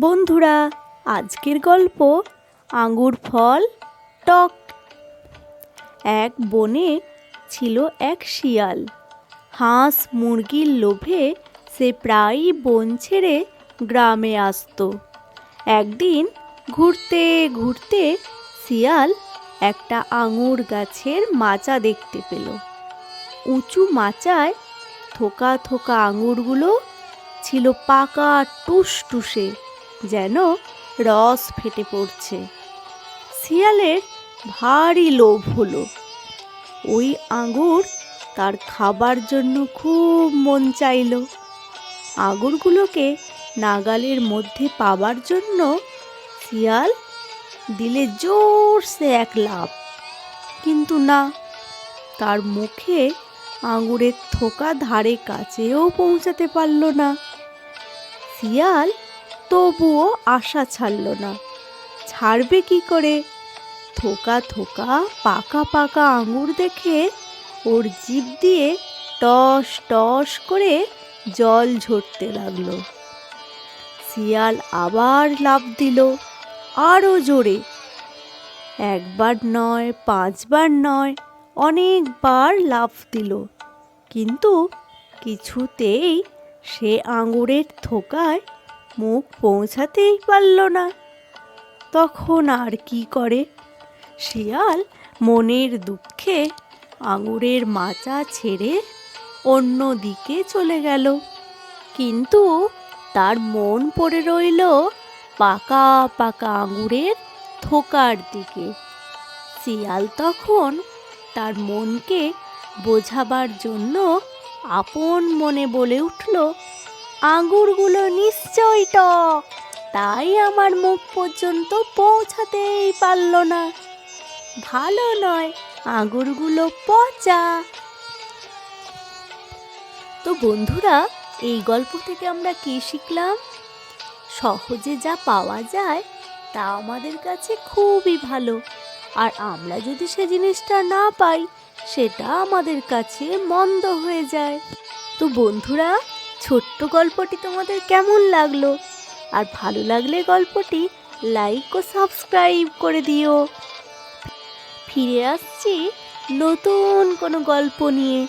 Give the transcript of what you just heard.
বন্ধুরা, আজকের গল্প আঙুর ফল, টক। এক বনে ছিল এক শিয়াল। হাঁস মুরগির লোভে সে প্রায়ই বন ছেড়ে গ্রামে আসতো। একদিন ঘুরতে ঘুরতে শিয়াল একটা আঙুর গাছের মাচা দেখতে পেল। উঁচু মাচায় থোকা থোকা আঙুরগুলো ছিল পাকা টুস টুসে যেন রস ফেটে পড়ছে। শিয়ালের ভারী লোভ হলো। ওই আঙুর তার খাবার জন্য খুব মন চাইল। আঙুরগুলোকে নাগালের মধ্যে পাবার জন্য শিয়াল দিলে জোরসে এক লাভ কিন্তু না, তার মুখে আঙুরের থোকা ধারে কাছেও পৌঁছাতে পারল না। শিয়াল তবুও আশা ছাড়ল না। ছাড়বে কি করে? থোকা থোকা, পাকা পাকা আঙুর দেখে ওর জিভ দিয়ে টস টস করে জল ঝরতে লাগল। শিয়াল আবার লাফ দিল আরও জোরে। একবার নয়, পাঁচবার নয়, অনেকবার লাফ দিল। কিন্তু কিছুতেই সে আঙুরের থোকায় মুখ পৌঁছাতেই পারল না। তখন আর কি করে? শিয়াল মনের দুঃখে আঙুরের মাচা ছেড়ে অন্য দিকে চলে গেল। কিন্তু তার মন পড়ে রইল পাকা পাকা আঙুরের থোকার দিকে। শিয়াল তখন তার মনকে বোঝাবার জন্য আপন মনে বলে উঠল আঙুরগুলো নিশ্চয়ই টক। তাই আমার মুখ পর্যন্ত পৌঁছাতেই পারল না। ভালো নয় আঙুরগুলো পচা। তো বন্ধুরা, এই গল্প থেকে আমরা কি শিখলাম? সহজে যা পাওয়া যায় তা আমাদের কাছে খুবই ভালো। আর আমরা যদি সে জিনিসটা না পাই, সেটা আমাদের কাছে মন্দ হয়ে যায়। তো বন্ধুরা ছোট্ট গল্পটি তোমাদের কেমন লাগল? আর ভালো লাগলে গল্পটি লাইক ও সাবস্ক্রাইব করে দিও। ফিরে আসছি নতুন কোনো গল্প নিয়ে।